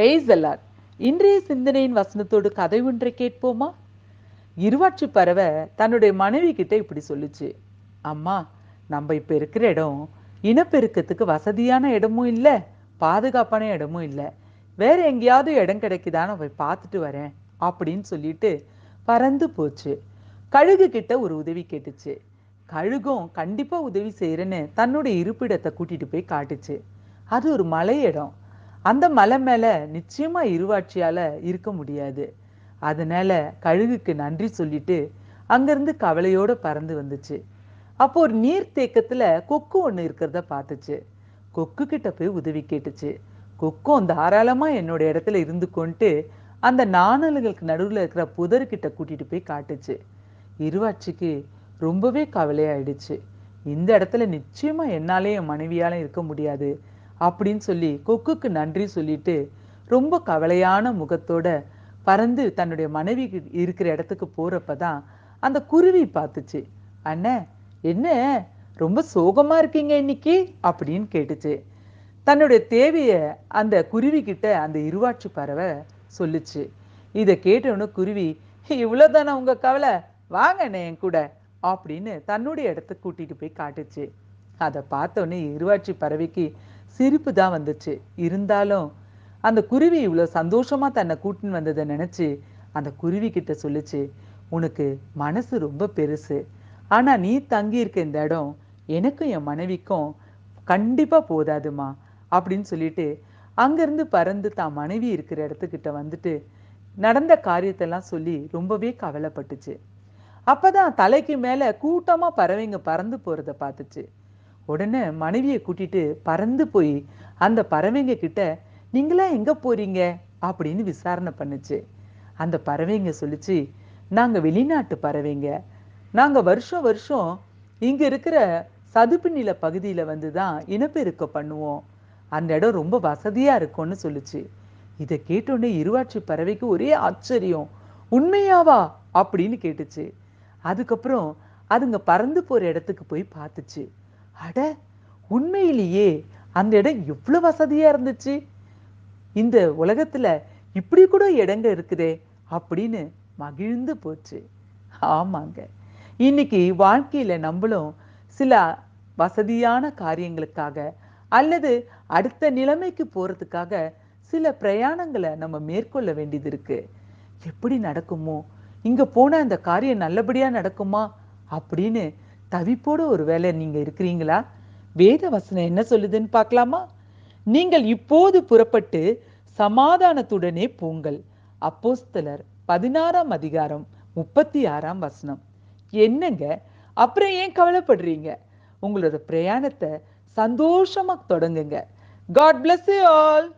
Price allot இன்றைய சிந்தனையின் வசனத்தோடு கதை ஒன்றை கேட்போமா? இருவாட்சி பறவை தன்னுடைய மனைவி கிட்ட இப்படி சொல்லுச்சு. அம்மா நம்ம இப்போ இருக்கிற இடம் இனப்பெருக்கத்துக்கு வசதியான இடமும் இல்லை பாதுகாப்பான இடமும் இல்லை. வேற எங்கேயாவது இடம் கிடைக்குதான்னு போய் பார்த்துட்டு வரேன் அப்படின்னு சொல்லிட்டு பறந்து போச்சு. கழுகு கிட்ட ஒரு உதவி கேட்டுச்சு. கழுகும் கண்டிப்பாக உதவி செய்யறேன்னு தன்னுடைய இருப்பிடத்தை கூட்டிகிட்டு போய் காட்டுச்சு. அது ஒரு மலை இடம். அந்த மலை மேல நிச்சயமா இருவாட்சியால இருக்க முடியாது. அதனால கழுகுக்கு நன்றி சொல்லிட்டு அங்கேருந்து கவலையோட பறந்து வந்துச்சு. அப்போ ஒரு நீர் கொக்கு ஒன்று இருக்கிறத பார்த்துச்சு. கொக்கு கிட்ட போய் உதவி கேட்டுச்சு. கொக்கும் தாராளமா என்னோட இடத்துல இருந்து கொண்டு அந்த நாணல்களுக்கு நடுவுல இருக்கிற புதர்கிட்ட கூட்டிட்டு போய் காட்டுச்சு. இருவாட்சிக்கு ரொம்பவே கவலையாயிடுச்சு. இந்த இடத்துல நிச்சயமா என்னாலே என் மனைவியால இருக்க முடியாது. அப்படின்னு சொல்லி கொக்குக்கு நன்றி சொல்லிட்டு ரொம்ப கவலையான முகத்தோட பறந்து தன்னுடைய மனைவி இருக்கிற இடத்துக்கு போறப்பதான் அந்த குருவி பார்த்துச்சு. அண்ணே என்ன? ரொம்ப சோகமா இருக்கீங்க இன்னைக்கு? அப்படின்னு கேட்டுச்சு. தன்னுடைய தேவையை அந்த குருவி கிட்ட அந்த இருவாட்சி பறவை சொல்லுச்சு. இதை கேட்டவொன்னு குருவி இவ்வளோதானே உங்க கவலை? வாங்கண்ணே என் கூட. அப்படின்னு தன்னுடைய இடத்த கூட்டிட்டு போய் காட்டுச்சு. அதை பார்த்தோன்னே இருவாட்சி பறவைக்கு சிரிப்பு தான் வந்துச்சு. இருந்தாலும் அந்த குருவி இவ்வளோ சந்தோஷமா தன்னை கூட்டின்னு வந்ததை நினச்சி அந்த குருவி கிட்ட சொல்லுச்சு உனக்கு மனசு ரொம்ப பெருசு. ஆனா நீ தங்கி இருக்க இந்த இடம் எனக்கும் என் மனைவிக்கும் கண்டிப்பா போதாதுமா? அப்படின்னு சொல்லிட்டு அங்கிருந்து பறந்து தான் மனைவி இருக்கிற இடத்துக்கிட்ட வந்துட்டு நடந்த காரியத்தெல்லாம் சொல்லி ரொம்பவே கவலைப்பட்டுச்சு. அப்போதான் தலைக்கு மேலே கூட்டமா பறவைங்க பறந்து போகிறத பார்த்துச்சு. உடனே மனைவியை கூட்டிட்டு பறந்து போய் அந்த பறவைங்க கிட்ட நீங்களா எங்க போறீங்க? அப்படின்னு விசாரணை பண்ணுச்சு. அந்த பறவைங்க சொல்லிச்சு நாங்க வெளிநாட்டு பறவைங்க. நாங்க வருஷம் வருஷம் இங்க இருக்கிற சதுப்பு நில பகுதியில வந்து தான் இனப்பெருக்கம் பண்ணுவோம். அந்த இடம் ரொம்ப வசதியா இருக்கும்னு சொல்லுச்சு. இதை கேட்டோடனே இருவாட்சி பறவைக்கு ஒரே ஆச்சரியம். உண்மையாவா? அப்படின்னு கேட்டுச்சு. அதுக்கப்புறம் அதுங்க பறந்து போற இடத்துக்கு போய் பார்த்துச்சு. அட உண்மையிலேயே அந்த இடம் எவ்வளோ வசதியாக இருந்துச்சு. இந்த உலகத்தில் இப்படி கூட இடங்க இருக்குதே அப்படின்னு மகிழ்ந்து போச்சு. ஆமாங்க. இன்னைக்கு வாழ்க்கையில் நம்மளும் சில வசதியான காரியங்களுக்காக அல்லது அடுத்த நிலைமைக்கு போகிறதுக்காக சில பிரயாணங்களை நம்ம மேற்கொள்ள வேண்டியது இருக்கு. எப்படி நடக்குமோ இங்கே போனால் அந்த காரியம் நல்லபடியாக நடக்குமா அப்படின்னு தவிப்போட ஒரு வேளை நீங்க இருக்கிறீங்களா? வேத வசனம் என்ன சொல்லுதுன்னு பார்க்கலாமா? நீங்கள் இப்போது புறப்பட்டு சமாதானத்துடனே போங்கள். அப்போஸ்தலர் பதினாறாம் அதிகாரம் முப்பத்தி ஆறாம் வசனம். என்னங்க? அப்புறம் ஏன் கவலைப்படுறீங்க? உங்களோட பிரயாணத்தை சந்தோஷமா தொடங்குங்க. God plus you all